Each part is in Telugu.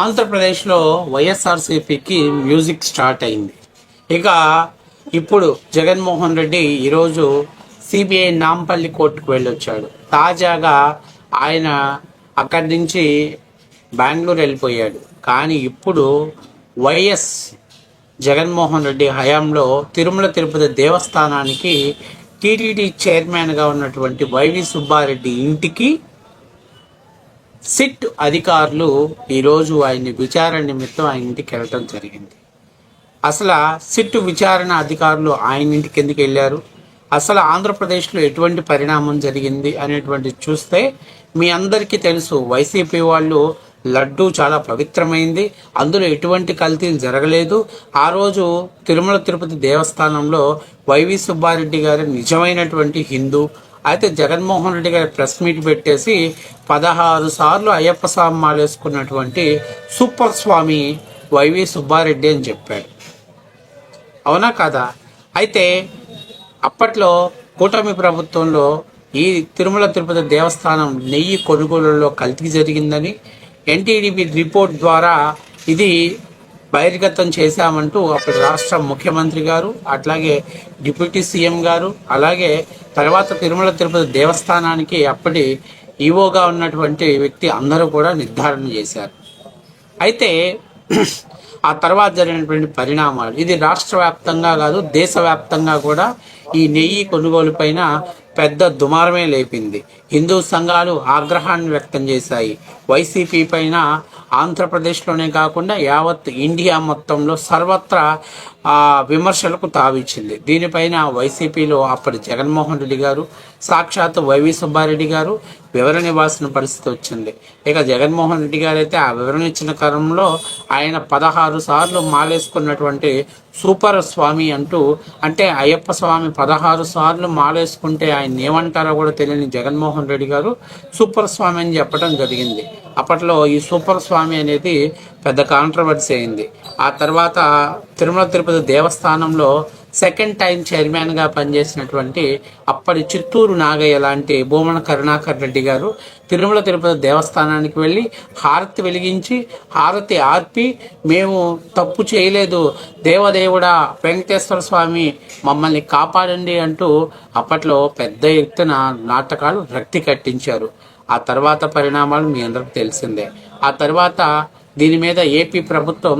ఆంధ్రప్రదేశ్లో వైఎస్ఆర్సీపీకి మ్యూజిక్ స్టార్ట్ అయింది. ఇక ఇప్పుడు జగన్మోహన్ రెడ్డి ఈరోజు సిబిఐ నాంపల్లి కోర్టుకు వెళ్ళొచ్చాడు. తాజాగా ఆయన అక్కడి నుంచి బెంగళూరు వెళ్ళిపోయాడు. కానీ ఇప్పుడు వైఎస్ జగన్మోహన్ రెడ్డి హయాంలో తిరుమల తిరుపతి దేవస్థానానికి టీటీడీ చైర్మన్గా ఉన్నటువంటి వైవి సుబ్బారెడ్డి ఇంటికి సిట్ అధికారులు ఈరోజు ఆయన్ని విచారణ నిమిత్తం ఆయన ఇంటికి వెళ్ళటం జరిగింది. అసలు సిట్ విచారణ అధికారులు ఆయన ఇంటికి ఎందుకు వెళ్ళారు? అసలు ఆంధ్రప్రదేశ్లో ఎటువంటి పరిణామం జరిగింది అనేటువంటి చూస్తే మీ అందరికీ తెలుసు వైసీపీ వాళ్ళు లడ్డు చాలా పవిత్రమైంది అందులో ఎటువంటి కల్తీలు జరగలేదు. ఆ రోజు తిరుమల తిరుపతి దేవస్థానంలో వైవి సుబ్బారెడ్డి గారు నిజమైనటువంటి హిందూ అయితే జగన్మోహన్ రెడ్డి గారి ప్రెస్ మీట్ పెట్టేసి పదహారు సార్లు అయ్యప్ప స్వామి మాలేసుకున్నటువంటి సూపర్ స్వామి వైవి సుబ్బారెడ్డి అని చెప్పాడు. అవునా కదా? అయితే అప్పట్లో కూటమి ప్రభుత్వంలో ఈ తిరుమల తిరుపతి దేవస్థానం నెయ్యి కొనుగోలులో కల్తీ జరిగిందని ఎన్టీడీపీ రిపోర్ట్ ద్వారా ఇది బహిర్గతం చేశామంటూ అప్పటి రాష్ట్ర ముఖ్యమంత్రి గారు అట్లాగే డిప్యూటీ సీఎం గారు అలాగే తర్వాత తిరుమల తిరుపతి దేవస్థానానికి అప్పటి ఈవోగా ఉన్నటువంటి వ్యక్తి అందరూ కూడా నిర్ధారణ చేశారు. అయితే ఆ తర్వాత జరిగినటువంటి పరిణామాలు ఇది రాష్ట్ర వ్యాప్తంగా కాదు దేశవ్యాప్తంగా కూడా ఈ నెయ్యి కొనుగోలు పైన పెద్ద దుమారమే లేపింది. హిందూ సంఘాలు ఆగ్రహాన్ని వ్యక్తం చేశాయి. వైసీపీ పైన ఆంధ్రప్రదేశ్లోనే కాకుండా యావత్ ఇండియా మొత్తంలో సర్వత్రా విమర్శలకు తావిచ్చింది. దీనిపైన వైసీపీలో అప్పటి జగన్మోహన్ రెడ్డి గారు సాక్షాత్ వైవి సుబ్బారెడ్డి గారు వివరణ ఇవ్వాల్సిన పరిస్థితి వచ్చింది. ఇక జగన్మోహన్ రెడ్డి గారు అయితే ఆ వివరణ ఇచ్చిన క్రమంలో ఆయన పదహారు సార్లు మాలేసుకున్నటువంటి సూపర్ స్వామి అంటూ అంటే అయ్యప్ప స్వామి పదహారు సార్లు మాలేసుకుంటే ఆయన ఏమంటారో కూడా తెలియని జగన్మోహన్ రెడ్డి గారు సూపర్ స్వామి అని చెప్పడం జరిగింది. అప్పట్లో ఈ సూపర్ స్వామి అనేది పెద్ద కాంట్రవర్సీ అయింది. ఆ తర్వాత తిరుమల తిరుపతి దేవస్థానంలో సెకండ్ టైం చైర్మన్గా పనిచేసినటువంటి అప్పటి చిత్తూరు నాగయ్య లాంటి భూమన కరుణాకర్ రెడ్డి గారు తిరుమల తిరుపతి దేవస్థానానికి వెళ్ళి హారతి వెలిగించి హారతి ఆర్పి మేము తప్పు చేయలేదు. దేవదేవుడా వెంకటేశ్వర స్వామి మమ్మల్ని కాపాడండి అంటూ అప్పట్లో పెద్ద ఎత్తున నాటకాలు రక్తి కట్టించారు. ఆ తర్వాత పరిణామాలు మీ అందరికి తెలిసిందే. ఆ తర్వాత దీని మీద ఏపీ ప్రభుత్వం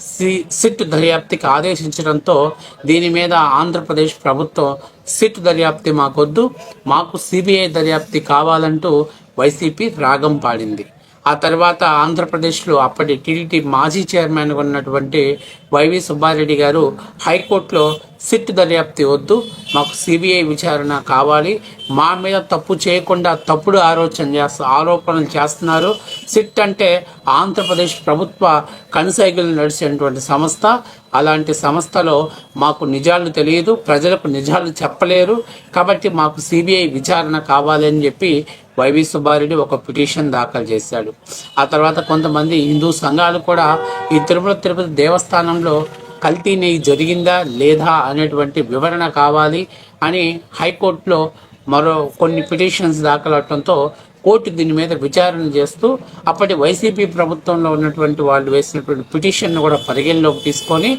సి సిట్ దర్యాప్తికి ఆదేశించడంతో దీని మీద ఆంధ్రప్రదేశ్ ప్రభుత్వం సిట్ దర్యాప్తి మాకొద్దు మాకు సిబిఐ దర్యాప్తి కావాలంటూ వైసీపీ రాగం పాడింది. ఆ తర్వాత ఆంధ్రప్రదేశ్లో అప్పటి టీడీటీ మాజీ చైర్మన్ ఉన్నటువంటి వైవి సుబ్బారెడ్డి గారు హైకోర్టులో సిట్ దర్యాప్తి వద్దు మాకు సిబిఐ విచారణ కావాలి. మా మీద తప్పు చేయకుండా తప్పుడు ఆలోచన చేస్తా ఆరోపణలు చేస్తున్నారు. సిట్ అంటే ఆంధ్రప్రదేశ్ ప్రభుత్వ కనుసైగలు నడిచేటువంటి సంస్థ. అలాంటి సంస్థలో మాకు నిజాలు తెలియదు ప్రజలకు నిజాలు చెప్పలేరు. కాబట్టి మాకు సిబిఐ విచారణ కావాలని చెప్పి వైవి సుబ్బారెడ్డి ఒక పిటిషన్ దాఖలు చేశాడు. ఆ తర్వాత కొంతమంది హిందూ సంఘాలు కూడా ఈ తిరుమల తిరుపతి దేవస్థానంలో కల్తీ నెయ్యి జరిగిందా లేదా అనేటువంటి వివరణ కావాలి అని హైకోర్టులో మరో కొన్ని పిటిషన్స్ దాఖలవటంతో కోర్టు దీని మీద విచారణ చేస్తూ అప్పటి వైసీపీ ప్రభుత్వంలో ఉన్నటువంటి వాళ్ళు వేసినటువంటి పిటిషన్ను కూడా పరిగణలోకి తీసుకొని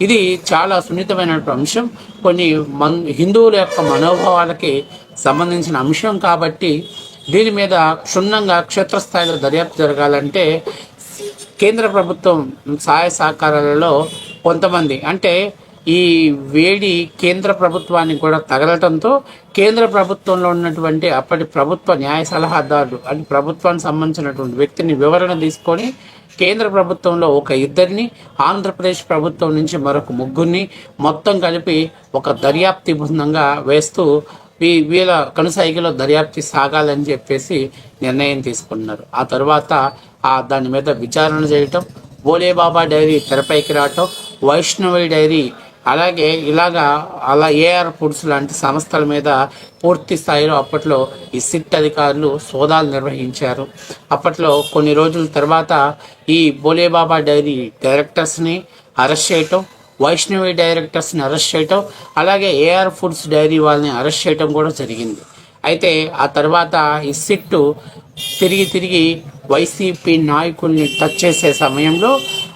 ఇది చాలా సున్నితమైనటువంటి అంశం. కొన్ని మన్ హిందువుల యొక్క మనోభావాలకి సంబంధించిన అంశం కాబట్టి దీని మీద క్షుణ్ణంగా క్షేత్రస్థాయిలో దర్యాప్తు జరగాలంటే కేంద్ర ప్రభుత్వం సహాయ సహకారాలలో కొంతమంది. అంటే ఈ వేడి కేంద్ర ప్రభుత్వానికి కూడా తగలటంతో కేంద్ర ప్రభుత్వంలో ఉన్నటువంటి అప్పటి ప్రభుత్వ న్యాయ సలహాదారులు అంటే ప్రభుత్వానికి సంబంధించినటువంటి వ్యక్తిని వివరణ తీసుకొని కేంద్ర ప్రభుత్వంలో ఒక ఇద్దరిని ఆంధ్రప్రదేశ్ ప్రభుత్వం నుంచి మరొక ముగ్గురిని మొత్తం కలిపి ఒక దర్యాప్తి బృందంగా వేస్తూ వీ వీళ్ళ కనుసైకిలో దర్యాప్తి సాగాలని చెప్పేసి నిర్ణయం తీసుకున్నారు. ఆ తర్వాత దాని మీద విచారణ చేయటం బోలేబాబా డైరీ తెరపైకి రావటం వైష్ణవి డైరీ అలాగే ఇలాగా అలా ఏఆర్ ఫుడ్స్ లాంటి సంస్థల మీద పూర్తి స్థాయిలో అప్పట్లో ఈ సిట్ అధికారులు సోదాలు నిర్వహించారు. అప్పట్లో కొన్ని రోజుల తర్వాత ఈ బోలేబాబా డైరీ డైరెక్టర్స్ని అరెస్ట్ చేయటం వైష్ణవి డైరెక్టర్స్ని అరెస్ట్ చేయటం అలాగే ఏఆర్ ఫుడ్స్ డైరీ వాళ్ళని అరెస్ట్ చేయటం కూడా జరిగింది. అయితే ఆ తర్వాత ఈ సిట్టు తిరిగి తిరిగి వైసీపీ నాయకుల్ని టచ్ చేసే సమయంలో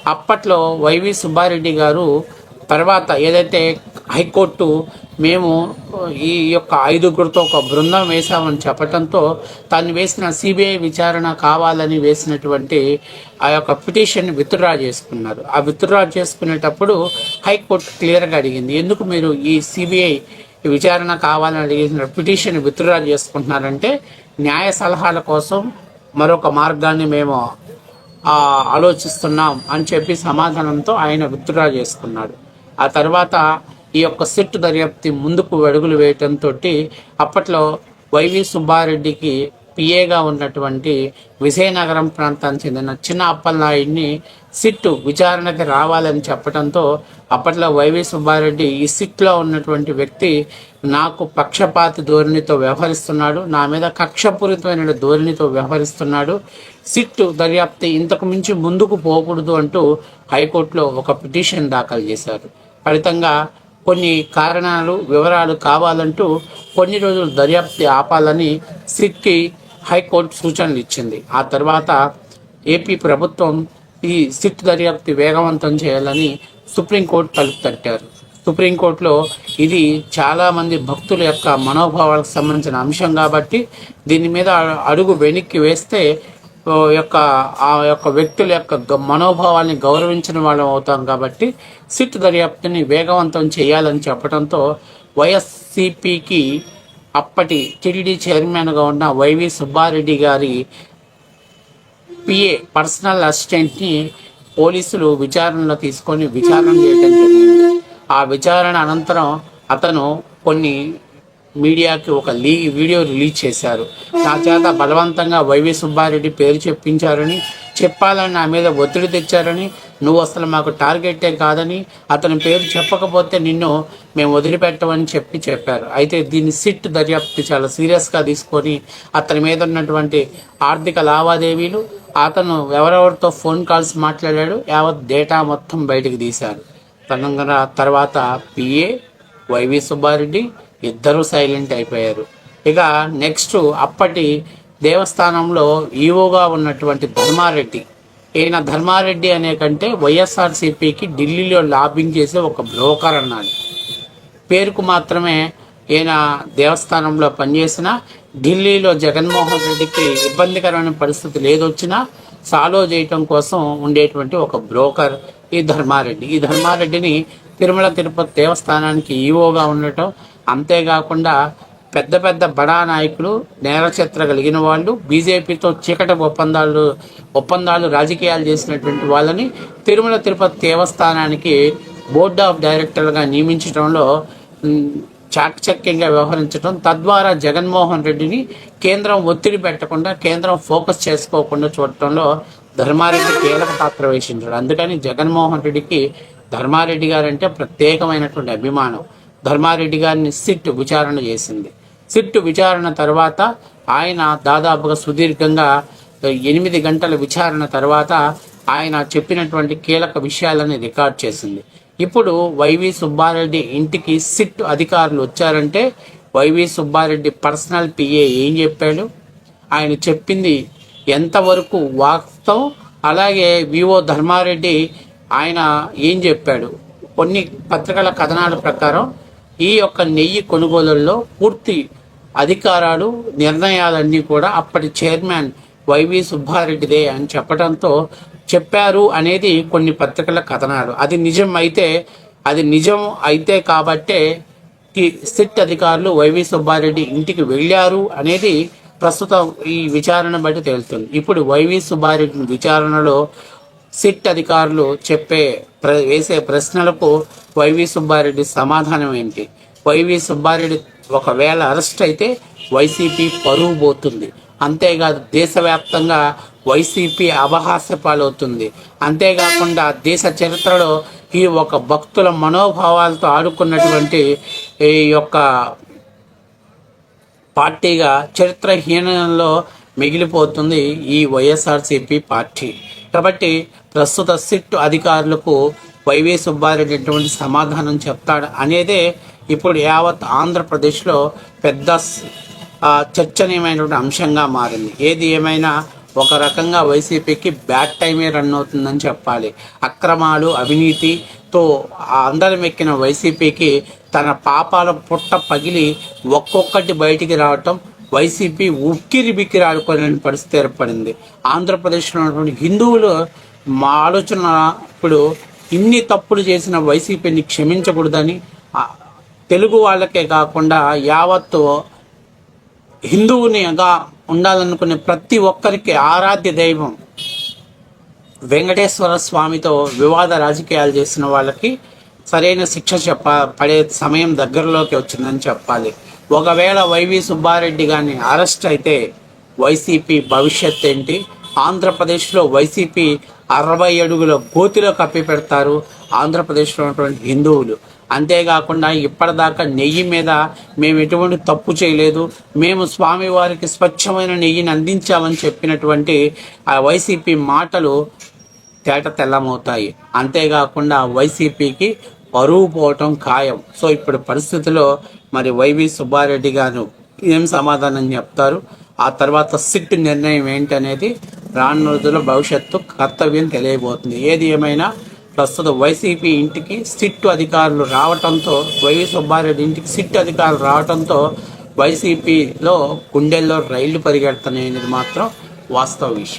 అప్పట్లో వైవి సుబ్బారెడ్డి గారు తర్వాత ఏదైతే హైకోర్టు మేము ఈ యొక్క ఐదుగురితో ఒక బృందం వేశామని చెప్పడంతో తను వేసిన సిబిఐ విచారణ కావాలని వేసినటువంటి ఆ యొక్క పిటిషన్ విత్డ్రా చేసుకున్నారు. ఆ విత్డ్రా చేసుకునేటప్పుడు హైకోర్టు క్లియర్గా అడిగింది ఎందుకు మీరు ఈ సిబిఐ విచారణ కావాలని అడిగిన పిటిషన్ విత్డ్రా చేసుకుంటున్నారంటే న్యాయ సలహాల కోసం మరొక మార్గాన్ని మేము ఆలోచిస్తున్నాం అని చెప్పి సమాధానంతో ఆయన విత్డ్రా చేసుకున్నాడు. ఆ తర్వాత ఈ యొక్క సిట్ దర్యాప్తు ముందుకు అడుగులు వేయటంతో అప్పట్లో వైవి సుబ్బారెడ్డికి పిఏగా ఉన్నటువంటి విజయనగరం ప్రాంతానికి చెందిన చిన్న అప్పలనాయుడిని సిట్టు విచారణకి రావాలని చెప్పడంతో అప్పట్లో వైవి సుబ్బారెడ్డి ఈ సిట్లో ఉన్నటువంటి వ్యక్తి నాకు పక్షపాతి ధోరణితో వ్యవహరిస్తున్నాడు నా మీద కక్షపూరితమైన ధోరణితో వ్యవహరిస్తున్నాడు సిట్టు దర్యాప్తు ఇంతకు మించి ముందుకు పోకూడదు అంటూ హైకోర్టులో ఒక పిటిషన్ దాఖలు చేశారు. ఫలితంగా కొన్ని కారణాలు వివరాలు కావాలంటూ కొన్ని రోజులు దర్యాప్తు ఆపాలని సిట్కి హైకోర్టు సూచనలు ఇచ్చింది. ఆ తర్వాత ఏపీ ప్రభుత్వం ఈ సిట్ దర్యాప్తు వేగవంతం చేయాలని సుప్రీంకోర్టు తలుపు తట్టారు. సుప్రీంకోర్టులో ఇది చాలామంది భక్తుల యొక్క మనోభావాలకు సంబంధించిన అంశం కాబట్టి దీని మీద అడుగు వెనక్కి వేస్తే యొక్క ఆ యొక్క వ్యక్తుల యొక్క గ- మనోభావాల్ని గౌరవించిన వాళ్ళం అవుతాం కాబట్టి సిట్ దర్యాప్తుని వేగవంతం చేయాలని చెప్పడంతో వైఎస్సిపికి అప్పటి టిడిడి చైర్మన్గా ఉన్న వైవి సుబ్బారెడ్డి గారి పిఏ పర్సనల్ అసిస్టెంట్ని పోలీసులు విచారణలో తీసుకొని విచారణ చేయడం జరిగింది. ఆ విచారణ అనంతరం అతను కొన్ని మీడియాకి ఒక లీ వీడియో రిలీజ్ చేశారు. నా చేత బలవంతంగా వైవి సుబ్బారెడ్డి పేరు చెప్పించారని చెప్పాలని నా మీద ఒత్తిడి తెచ్చారని నువ్వు అసలు మాకు టార్గెటే కాదని అతని పేరు చెప్పకపోతే నిన్ను మేము వదిలిపెట్టమని చెప్పి చెప్పారు. అయితే దీన్ని సిట్ దర్యాప్తు చాలా సీరియస్గా తీసుకొని అతని మీద ఉన్నటువంటి ఆర్థిక లావాదేవీలు అతను ఎవరెవరితో ఫోన్ కాల్స్ మాట్లాడాడు యావత్ డేటా మొత్తం బయటకు తీశారు. తెలంగాణ తర్వాత పిఏ వైవి సుబ్బారెడ్డి ఇద్దరు సైలెంట్ అయిపోయారు. ఇక నెక్స్ట్ అప్పటి దేవస్థానంలో ఈవోగా ఉన్నటువంటి ధర్మారెడ్డి ఈయన ధర్మారెడ్డి అనే కంటే వైఎస్ఆర్సీపీకి ఢిల్లీలో లాబింగ్ చేసే ఒక బ్రోకర్ అన్నాడు. పేరుకు మాత్రమే ఈయన దేవస్థానంలో పనిచేసిన ఢిల్లీలో జగన్మోహన్ రెడ్డికి ఇబ్బందికరమైన పరిస్థితులు ఏదొచ్చినా సాల్వ్ చేయటం కోసం ఉండేటువంటి ఒక బ్రోకర్ ఈ ధర్మారెడ్డి. ఈ ధర్మారెడ్డిని తిరుమల తిరుపతి దేవస్థానానికి ఈవోగా ఉండటం అంతేకాకుండా పెద్ద పెద్ద బడా నాయకులు నేరచిత్ర కలిగిన వాళ్ళు బీజేపీతో చీకటి ఒప్పందాలు ఒప్పందాలు రాజకీయాలు చేసినటువంటి వాళ్ళని తిరుమల తిరుపతి దేవస్థానానికి బోర్డ్ ఆఫ్ డైరెక్టర్గా నియమించడంలో చాకచక్యంగా వ్యవహరించడం తద్వారా జగన్మోహన్ రెడ్డిని కేంద్రం ఒత్తిడి పెట్టకుండా కేంద్రం ఫోకస్ చేసుకోకుండా చూడటంలో ధర్మారెడ్డి కీలక పాత్ర వహించాడు. అందుకని జగన్మోహన్ రెడ్డికి ధర్మారెడ్డి గారంటే ప్రత్యేకమైనటువంటి అభిమానం. ధర్మారెడ్డి గారిని సిట్ విచారణ చేసింది. సిట్ విచారణ తర్వాత ఆయన దాదాపుగా సుదీర్ఘంగా ఎనిమిది గంటల విచారణ తర్వాత ఆయన చెప్పినటువంటి కీలక విషయాలని రికార్డ్ చేసింది. ఇప్పుడు వైవి సుబ్బారెడ్డి ఇంటికి సిట్ అధికారులు వచ్చారంటే వైవి సుబ్బారెడ్డి పర్సనల్ పిఏ ఏం చెప్పాడు? ఆయన చెప్పింది ఎంతవరకు వాస్తవం? అలాగే వివో ధర్మారెడ్డి ఆయన ఏం చెప్పాడు? కొన్ని పత్రికల కథనాల ప్రకారం ఈ యొక్క నెయ్యి కొనుగోలుల్లో పూర్తి అధికారాలు నిర్ణయాలన్నీ కూడా అప్పటి చైర్మన్ వైవి సుబ్బారెడ్డిదే అని చెప్పడంతో చెప్పారు అనేది కొన్ని పత్రికల కథనాలు. అది నిజం అయితే అది నిజం అయితే కాబట్టే సిట్ అధికారులు వైవి సుబ్బారెడ్డి ఇంటికి వెళ్ళారు అనేది ప్రస్తుతం ఈ విచారణ బట్టి తేలుతుంది ఇప్పుడు వైవి సుబ్బారెడ్డి విచారణలో సిట్ అధికారులు చెప్పే ప్ర వేసే ప్రశ్నలకు వైవి సుబ్బారెడ్డి సమాధానం ఏంటి? వైవి సుబ్బారెడ్డి ఒకవేళ అరెస్ట్ అయితే వైసీపీ పరువు పోతుంది. అంతేకాదు దేశవ్యాప్తంగా వైసీపీ అపహాస్య పాలవుతుంది. అంతేకాకుండా దేశ చరిత్రలో ఈ ఒక భక్తుల మనోభావాలతో ఆడుకున్నటువంటి ఈ యొక్క పార్టీగా చరిత్రహీనంలో మిగిలిపోతుంది ఈ వైఎస్ఆర్సీపీ పార్టీ. కాబట్టి ప్రస్తుత సిట్ అధికారులకు వైవి సుబ్బారెడ్డి ఎటువంటి సమాధానం చెప్తాడు అనేదే ఇప్పుడు యావత్ ఆంధ్రప్రదేశ్లో పెద్ద చర్చనీయమైనటువంటి అంశంగా మారింది. ఏది ఏమైనా ఒక రకంగా వైసీపీకి బ్యాడ్ టైమే రన్ అవుతుందని చెప్పాలి. అక్రమాలు అవినీతితో అందరం ఎక్కిన వైసీపీకి తన పాపాల పుట్ట పగిలి ఒక్కొక్కటి బయటికి రావటం వైసీపీ ఉక్కిరి బిక్కిరి ఆడుకోలేని పరిస్థితి ఏర్పడింది. ఆంధ్రప్రదేశ్లో ఉన్నటువంటి హిందువులు మా ఆలోచన ఇప్పుడు ఇన్ని తప్పులు చేసిన వైసీపీని క్షమించకూడదని తెలుగు వాళ్ళకే కాకుండా యావత్తు హిందువునిగా ఉండాలనుకునే ప్రతి ఒక్కరికి ఆరాధ్య దైవం వెంకటేశ్వర స్వామితో వివాద రాజకీయాలు చేసిన వాళ్ళకి సరైన శిక్ష చెప్ప పడే సమయం దగ్గరలోకి వచ్చిందని చెప్పాలి. ఒకవేళ వైవి సుబ్బారెడ్డి గాని అరెస్ట్ అయితే వైసీపీ భవిష్యత్ ఏంటి? ఆంధ్రప్రదేశ్లో వైసీపీ అరవై అడుగుల గోతిలో కప్పి పెడతారు ఆంధ్రప్రదేశ్లో ఉన్నటువంటి హిందువులు. అంతేకాకుండా ఇప్పటిదాకా నెయ్యి మీద మేము ఎటువంటి తప్పు చేయలేదు. మేము స్వామివారికి స్వచ్ఛమైన నెయ్యిని అందించామని చెప్పినటువంటి ఆ వైసీపీ మాటలు తేట తెల్లమవుతాయి. అంతేకాకుండా వైసీపీకి పరువు పోవటం ఖాయం. సో ఇప్పుడు పరిస్థితిలో మరి వైవి సుబ్బారెడ్డి గారు ఏం సమాధానం చెప్తారు? ఆ తర్వాత సిట్ నిర్ణయం ఏంటనేది రానున్న రోజుల్లో భవిష్యత్తు కర్తవ్యం తెలియబోతుంది. ఏది ఏమైనా ప్రస్తుతం వైసీపీ ఇంటికి సిట్ అధికారులు రావటంతో వైవి సుబ్బారెడ్డి ఇంటికి సిట్ అధికారులు రావటంతో వైసీపీలో గుండెల్లో రైళ్ళు పరిగెడుతున్నాయి అనేది మాత్రం వాస్తవ విషయం.